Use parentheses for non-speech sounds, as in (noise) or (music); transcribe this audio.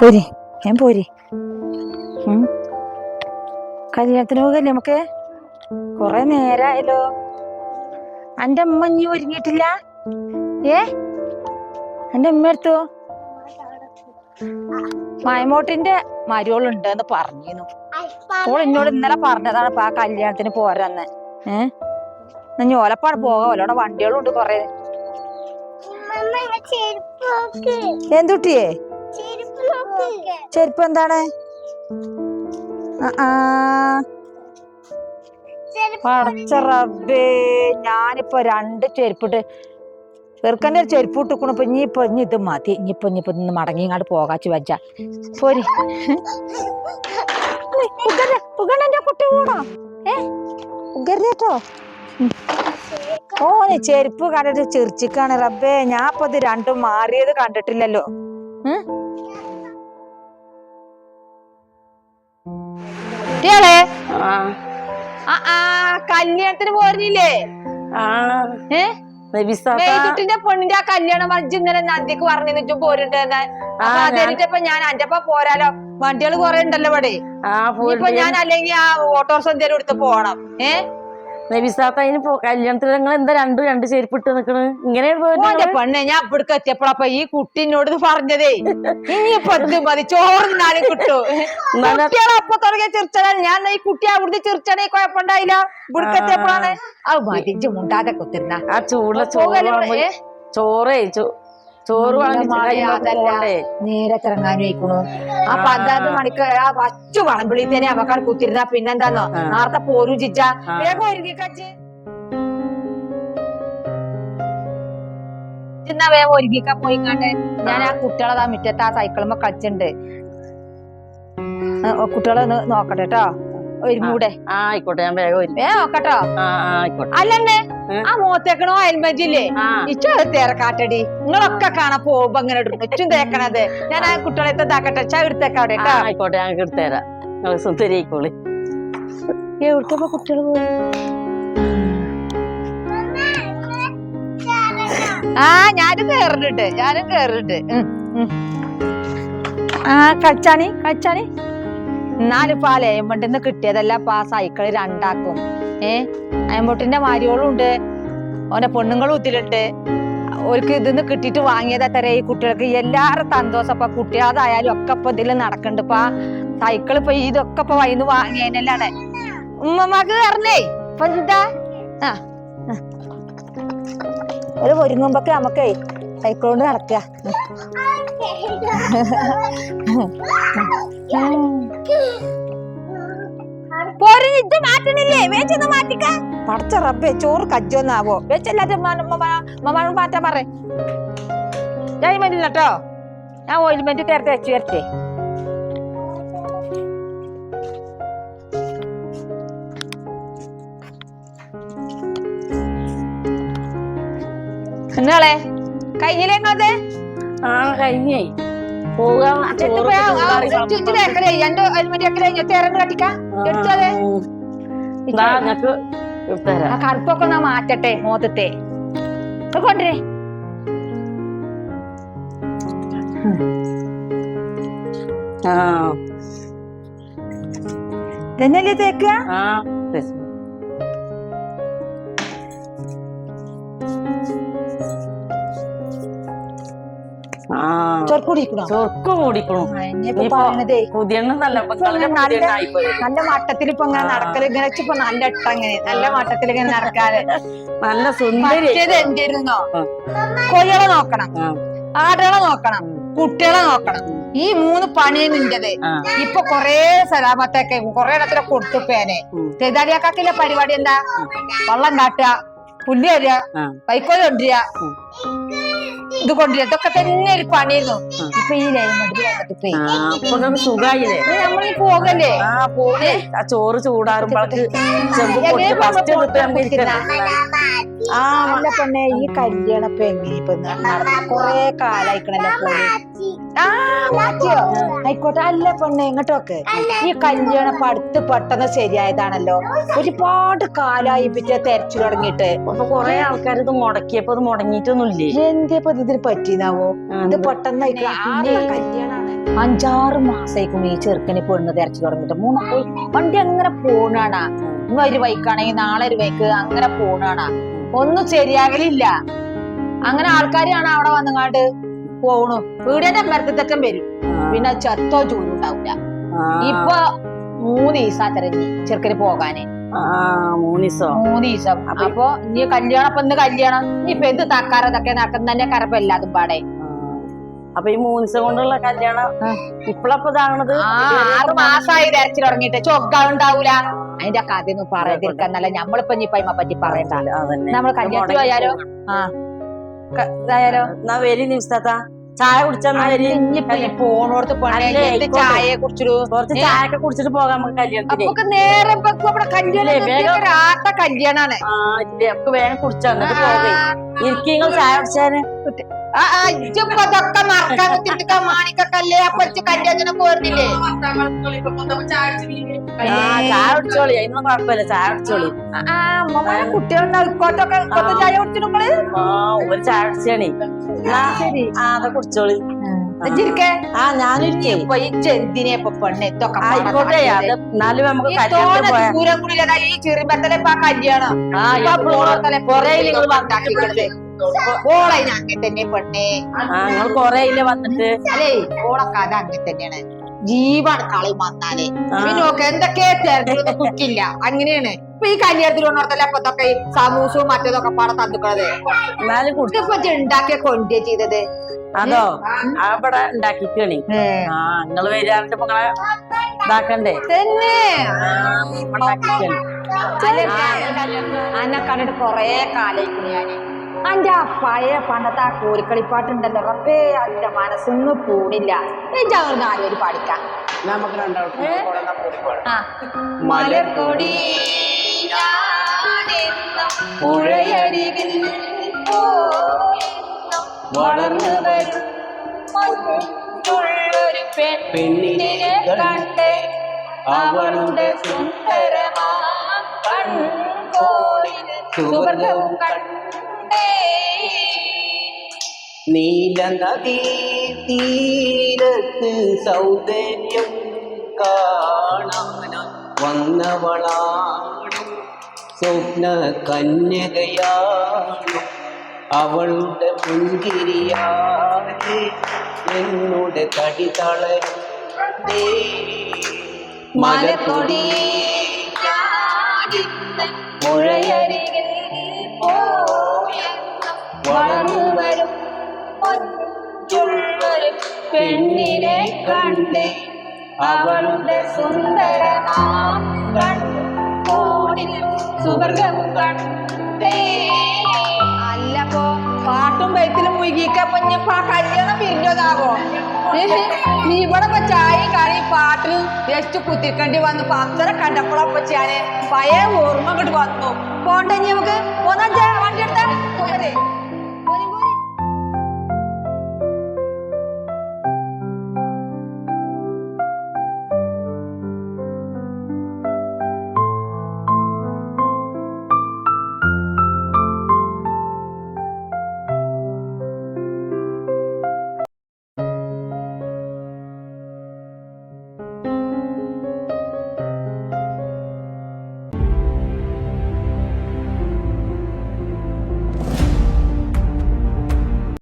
പോരി ഞാൻ പോരി. കല്യാണത്തിന് പോകല്ലേ നമുക്ക്? കൊറേ നേരായല്ലോ. അന്റെ അമ്മ ഇനി ഒരുങ്ങിയിട്ടില്ല? ഏ? എന്റെ അമ്മ എടുത്തു? മയമോട്ടിന്റെ മരുവളുണ്ട് എന്ന് പറഞ്ഞിരുന്നു. അപ്പോൾ എന്നോട് ഇന്നലെ പറഞ്ഞതാണ് ഇപ്പൊ ആ കല്യാണത്തിന് പോരാന്ന്. ഏ? ഞാൻ ഓലപ്പാട് പോകാം. ഓലോടെ വണ്ടികളുണ്ട് കൊറേ. എന്തുട്ടിയേ? ചെരുപ്പ് എന്താണ്. പടച്ച റബ്ബേ ഞാനിപ്പോ രണ്ട് ചെരുപ്പിട്ട് ചെറുക്കന്റെ ഒരു ചെരുപ്പ് ഇട്ടുക്കണു ഇപ്പൊ ഇനി ഇപ്പൊ ഇനി ഇത് മതി. ഇനിയിപ്പൊ ഇനിയിപ്പൊ ഇന്ന് മടങ്ങി ഇങ്ങോട്ട് പോകാച്ച് വെച്ച. പോരി. ഉഗന്റെ കുട്ടി കൂടാ. ഏ? ഉഗരട്ടോ ഓന് ചെരുപ്പ് കണ്ടിട്ട് ചിരിച്ചിക്കാണ് റബ്ബേ. ഞാൻ ഇപ്പൊ ഇത് രണ്ടും മാറിയത് കണ്ടിട്ടില്ലല്ലോ. ഉം? ആ കല്യാണത്തിന് പോരുന്നില്ലേ? ഏ? പെണ്ണിന്റെ ആ കല്യാണം വഞ്ചി ഇന്നലെ നദിക്ക് പറഞ്ഞു പോരുണ്ടെന്ന്. അപ്പൊ ഞാൻ അന്റെ അപ്പ പോരാലോ. വണ്ടികൾ കൊറേ ഉണ്ടല്ലോ ഇവിടെ. ഇപ്പൊ ഞാൻ അല്ലെങ്കിൽ ആ ഓട്ടോറിക്ഷ എന്തേലും എടുത്ത് പോണം. ഏ? നബിസാത്ത അതിന് പോ കല്യാണത്തിന് നിങ്ങൾ എന്താ രണ്ടും രണ്ട് ചെരുപ്പിട്ട് നിക്കണ്? ഇങ്ങനെ പെണ്ണെ ഞാൻ ഇവിടേക്ക് എത്തിയപ്പോഴപ്പ ഈ കുട്ടിനോട് ഇത് പറഞ്ഞതേ. ഇനിയിപ്പൊ എന്ത് മതി? ചോറ് കിട്ടും. കിട്ടു കുട്ടികളെ അപ്പൊ തുടങ്ങിയ ചിർച്ചടാൻ ഞാൻ ഈ കുട്ടി അവിടുന്ന് ചിർച്ചണേ കുഴപ്പമുണ്ടായില്ല. ഇവിടേക്ക് എത്തിയപ്പോഴാണ് അത് മുണ്ടാതെ കുത്തിരുന്ന. ആ ചൂടുള്ള ചോറ് ചോറേ ചോ- ചോറ് നേരെ വയ്ക്കണു. ആ പന്ത്രണ്ട് മണിക്ക് ആ പച്ചു വളമ്പിളി തന്നെ അവക്കാട് കുത്തിരുന്ന പിന്നെന്താന്നോ. നേരത്തെ പോരും ചിച്ച. വേഗം ഒരുങ്ങി കച്ച് എന്നാ വേഗം ഒരുങ്ങിക്ക പോയിങ്ങാണ്ട്. ഞാൻ ആ കുട്ടികളെ മുറ്റത്ത് ആ സൈക്കിളുമ്പോ കളിച്ചിട്ടുണ്ട് കുട്ടികളെ ഒന്ന് നോക്കട്ടെ കേട്ടോ ഒരുങ്ങൂടെ. ആയിക്കോട്ടെ ഞാൻ വേഗം നോക്കട്ടോ. ആയിക്കോട്ടെ. അല്ലെന്നെ? ആ മോത്തേക്കണോ ഹെൽമെറ്റ് ഇല്ലേ ഇച്ചു അത് നിങ്ങളൊക്കെ കാണാൻ പോകുമ്പോ അങ്ങനെ ഇടും. ഇച്ചും തേക്കണത്. ഞാൻ ആ കുട്ടികളെ ഇതാക്കട്ടെ. ചാ എടുത്തേക്കാം അവിടെ ആ, കേട്ടോ ആയിക്കോട്ടെ ഞങ്ങൾക്ക് എടുത്തേരാം സുന്ദരിക്കോളി എവിടേക്കപ്പോ കുട്ടികൾ പോയി? ആ ഞാനും കേറിട്ടുണ്ട് ഞാനും കേറിട്ടുണ്ട്. ആ കളിച്ചാണി കളിച്ചാണി. എന്നാലിപ്പോ ആ ലേമ്പണ്ടിന്ന് കിട്ടിയതല്ല ഇപ്പൊ ആ സൈക്കിൾ രണ്ടാക്കും. ഏ? അയമ്പൊട്ടിന്റെ മാരിയോളും ഉണ്ട് ഓന്റെ പെണ്ണുങ്ങളും ഇതിലുണ്ട്. ഓർക്ക് ഇതിന്ന് കിട്ടിയിട്ട് വാങ്ങിയതാ ഈ കുട്ടികൾക്ക് എല്ലാവരും സന്തോഷം. അപ്പൊ കുട്ടികളതായാലും ഒക്കെ ഇപ്പൊ ഇതിൽ നടക്കുന്നുണ്ട് ഇപ്പൊ സൈക്കിൾ ഇപ്പൊ ഇതൊക്കെ ഇപ്പൊ വൈന്ന് വാങ്ങിയതിനെല്ലാണ് ഉമ്മമാക്ക് കയറണേ ഇപ്പൊ എന്താ? ആ. ഒരു ഒരുങ്ങുമ്പൊക്കെ നമുക്കേ സൈക്കിൾ കൊണ്ട് നടക്കുക (laughs) പോരി ഇത് മാറ്റണില്ലേ? വേച്ചൊന്ന് മാറ്റിക്ക. പടച്ച റബ്ബേ ചോറ് കജ്ജോന്നാവോ? വെച്ചല്ലാതെ മാറ്റാൻ പറ. ഓയിൽമെന്റ് കേട്ടോ ഞാൻ ഓയിൽമെന്റ് നേരത്തെ വെച്ച് വരട്ടെ. എന്നാളെ? കഴിഞ്ഞില്ലേ ആ കഴിഞ്ഞേ. പോകാൻ ചോറ് ചൂടാറി ഇതാ ഞങ്ങക്ക് എടുത്തുതരാം ആ കറുപ്പൊക്കെ ഒന്ന് മാറ്റട്ടെ മോദത്തെ ഇത് കൊണ്ടുവരേ. ആ. തന്നെയല്ലേ തേക്കുക? ആ. ചൊർക്ക് പുതിയ നല്ല മട്ടത്തിൽ ഇപ്പൊ ഇങ്ങനെ നടക്കൽ ഇങ്ങനെ ഇപ്പൊ നല്ല ഇട്ട അങ്ങനെ നല്ല മട്ടത്തിൽ ഇങ്ങനെ നടക്കാറ് നല്ല സുന്ദരി. എന്തായിരുന്നോ. കൊയ്യളെ നോക്കണം. ആടുകളെ നോക്കണം. കുട്ടികളെ നോക്കണം. ഈ മൂന്ന് പണിയും നിന്റത്. ഇപ്പൊ കൊറേ സലാമത്തൊക്കെ കൊറേ ഇടത്തിലൊക്കെ കൊടുത്തുപ്പേനെ. തെതാലിയാക്കാക്കില്ല പരിപാടി എന്താ? വെള്ളം കാട്ടുക പുല്ല് തരിക. കൊണ്ടുവരിക. ഉം. ഇത് കൊണ്ടുവരിക ഇതൊക്കെ തന്നെ ഒരു പണിയായിരുന്നു. ഇപ്പൊ ഈ അപ്പൊ സുഖായില്ലേ? പോകല്ലേ? ആ ചോറ് ചൂടാറുമ്പോഴേക്ക് ആ പെണ്ണെ ഈ കല്യാണം ഇപ്പൊ എങ്ങനെ ഇപ്പൊ നടന്ന കൊറേ കാലായിക്കണല്ലോ ആ മാറ്റിയോ ആയിക്കോട്ടെ. അല്ല പെണ്ണെ ഇങ്ങോട്ടൊക്കെ. ഈ കല്യാണം ഇപ്പൊ അടുത്ത് പെട്ടെന്ന് ശരിയായതാണല്ലോ. ഒരുപാട് കാലായി പിറ്റേ തെരച്ചു തുടങ്ങിയിട്ട്. അപ്പൊ കൊറേ ആൾക്കാർ ഇത് മുടക്കിയപ്പോ ഇത് മുടങ്ങിയിട്ടൊന്നുമില്ലേ? എന്തേപ്പോ ഇതിന് പറ്റിയെന്നാവോ ഇത് പെട്ടെന്ന് കല്യാണാണ്. അഞ്ചാറ് മാസമായിരിക്കും ഈ ചെറുക്കനെ പെണ്ണ് തെരച്ചു തുടങ്ങിയിട്ട്. മൂന്ന് വണ്ടി അങ്ങനെ പോണാണ്. ഇന്ന് ഒരു ബൈക്കാണെങ്കിൽ നാളെ ഒരു ബൈക്ക് അങ്ങനെ പോണാണ്. ഒന്നും ശരിയാകലില്ല. അങ്ങനെ ആൾക്കാരാണ് അവിടെ വന്നുങ്ങാണ്ട് പോണു. വീടിന്റെ മരത്തറ്റം വരും. പിന്നെ ചത്തോ ജോലി ഉണ്ടാവില്ല ഇപ്പൊ മൂന്ന് ദിവസം തിരഞ്ഞി ചെറുക്കന് പോകാന്. ആ മൂന്ന് ദിവസം മൂന്ന് അപ്പൊ ഇനി കല്യാണം ഇന്ന് കല്യാണം. ഇപ്പൊ എന്ത് തക്കാറതൊക്കെ നടക്കുന്ന തന്നെ കരപ്പ എല്ലാതും പാടെ. അപ്പൊ ഈ മൂന്ന് ദിവസം കൊണ്ടുള്ള കല്യാണം. ഇപ്പളപ്പൊ ഇതാകണത്? ആറ് മാസമായി തിരച്ചിൽ തുടങ്ങിയിട്ട്. ചൊക്ക ഉണ്ടാവൂല. അതിന്റെ കഥയൊന്നും പറയാതിരിക്കാന്നല്ല നമ്മളിപ്പൊ ഇനി പൈമ പറ്റി പറയണ്ട. നമ്മൾ കല്യാണത്തിന് പോയാലോ? ആ. ഇതായാലോ? എന്നാ വരി നിമിഷത്താ ചായ കുടിച്ചാ വരി? ഇനിയിപ്പൊ ഈ പോണോടത്ത് പണി അല്ലേ, ചായയെ കുറിച്ചൊരു കുറച്ച് ചായ ഒക്കെ കുടിച്ചിട്ട് പോകാം നമുക്ക് കല്യാണത്തിന്. നേരെ കല്യാണം രാത്ത കല്യാണാണ്. വേഗം കുടിച്ചാ ഇരിക്കങ്ങൾ ചായ കുടിച്ചാൽ അതൊക്കെ മറക്കാൻ കുത്തിട്ട് മാണിക്കല്ലേ ആ കൊച്ചു കുട്ടികളുടെ ഇക്കോട്ടൊക്കെ ഇക്കോട്ടെ ആ ശരി. ആ ആ. നമുക്ക് കല്യാണം. കൊറേ നിങ്ങൾ ഓളെ അങ്ങനെ തന്നെ പെണ്ണേ. ഞങ്ങൾ കൊറേ ഇല്ല വന്നിട്ട് അല്ലേ ഓളെ കഥ അങ്ങനെ തന്നെയാണ്. ജീവാണ് കളി വന്നാലേ. പിന്നെ നോക്ക് എന്തൊക്കെ തെരഞ്ഞെടുപ്പ് കുക്കില്ല അങ്ങനെയാണ്. ഇപ്പൊ ഈ കല്യാണത്തിൽ കൊണ്ടോർത്തല്ല അപ്പത്തൊക്കെ സമൂസവും മറ്റേതൊക്കെ പാടെ ഇതിപ്പോ ഇജ്ജ് ഉണ്ടാക്കിയ കൊണ്ടുപോയി ചെയ്തത്? അതോ? അവിടെ ഉണ്ടാക്കിക്കണി. ആ നിങ്ങൾ വരാറുണ്ട് ഇപ്പൊ ഇതാക്കണ്ടേ? തന്നെ. അന്നെ കണ്ടിട്ട് കൊറേ കാലായിക്കണു ഞാൻ. അന്റെ ആ പഴയ പണ്ടത്തെ ആ കോരിക്കളിപ്പാട്ടുണ്ടല്ലോ. റബ്ബേ അതിന്റെ മനസ്സൊന്നും പോണില്ല. ഞാൻ നാലുപേര് പാടിക്കാം. നമുക്ക് മലർക്കൊടി ഞാനെന്നും പുഴയരികിൽ വളർന്നു വരും. പെണ്ണിനെ കണ്ട്. അവളുടെ സുന്ദരമാം കൺകോണിൽ സുവർഗവും കണ്ടേ നീല നദീ തീരത്ത് സൗന്ദര്യം കാണാന വന്നവളാണ്. സ്വപ്ന കന്യകയാണ് അവളുടെ പുഞ്ചിരിയാതെ എന്നുടെ തടി തളരുന്നേ മലക്കൊടി മുഴയരികിൽ പോയെന്നും വളർന്നു വരും മഞ്ഞുള്ളൊരു പെണ്ണിനെ കണ്ട് അവളുടെ സുന്ദരമാം കൺകോണിൽ സുവർഗം കണ്ടേ. അല്ലപ്പോ പാട്ടും വയറ്റിലും മുഴുകിക്കപ്പൊ ഇനിയിപ്പോ ആ കല്യാണം പിരിഞ്ഞതാകോ നീ ഇവിടെ ഇപ്പൊ ചായയും കറിയും പാട്ടിലും വെച്ച് കുത്തിക്കേണ്ടി വന്നു. അത്ര കണ്ടപ്പോഴപ്പൊ ഞാൻ പഴയ ഓർമ്മ ഇങ്ങോട്ട് വന്നു. പോണ്ടേ നമുക്ക്? പോന്നാ വണ്ടി എടുത്താ?